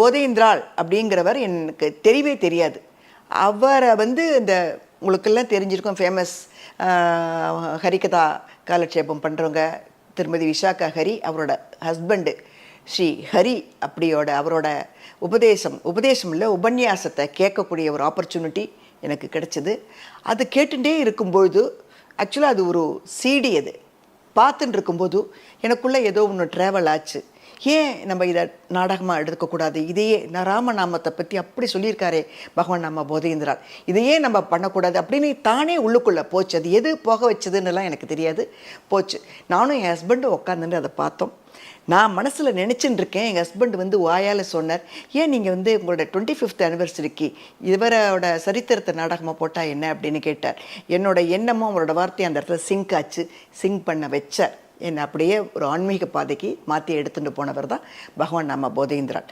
போதேந்திராள் அப்படிங்கிறவர் எனக்கு தெரியவே தெரியாது. அவரை வந்து இந்த உங்களுக்கெல்லாம் தெரிஞ்சிருக்கும் ஃபேமஸ் ஹரிகதா காலட்சேபம் பண்ணுறவங்க திருமதி விஷாக்கா ஹரி அவரோட ஹஸ்பண்டு ஸ்ரீ ஹரி அப்படியோட அவரோட உபதேசம் உபதேசம் இல்லை உபன்யாசத்தை கேட்கக்கூடிய ஒரு ஆப்பர்ச்சுனிட்டி எனக்கு கிடச்சிது. அது கேட்டுகிட்டே இருக்கும்பொழுது ஆக்சுவலாக அது ஒரு சீடி அது. பார்த்துட்டு இருக்கும்போது எனக்குள்ளே ஏதோ ஒன்று ட்ராவல் ஆச்சு. ஏன் நம்ம இதை நாடகமாக எடுக்கக்கூடாது இதையே நான் ராமநாமத்தை பற்றி அப்படி சொல்லியிருக்காரே பகவான் நாம போதேந்திரால் இதையே நம்ம பண்ணக்கூடாது அப்படின்னு தானே உள்ளுக்குள்ளே போச்சு. அது எது போக வச்சதுன்னுலாம் எனக்கு தெரியாது. போச்சு. நானும் என் ஹஸ்பண்டும் உட்காந்துட்டு அதை பார்த்தோம். நான் மனசில் நினச்சின்னு இருக்கேன். எங்கள் ஹஸ்பண்ட் வந்து வாயால் சொன்னார். ஏன் நீங்கள் வந்து உங்களோட டுவெண்ட்டி ஃபிஃப்த் அனிவர்சரிக்கு இவரோட சரித்திரத்தை நாடகமாக போட்டால் என்ன அப்படின்னு கேட்டார். என்னோட எண்ணமும் அவரோட வார்த்தையும் அந்த இடத்துல சிங்க் ஆச்சு. சிங்க் பண்ண வச்சார். என்னை அப்படியே ஒரு ஆன்மீக பாதைக்கு மாற்றி எடுத்துகிட்டு போனவர் தான் பகவான் நாம போதேந்திரன்.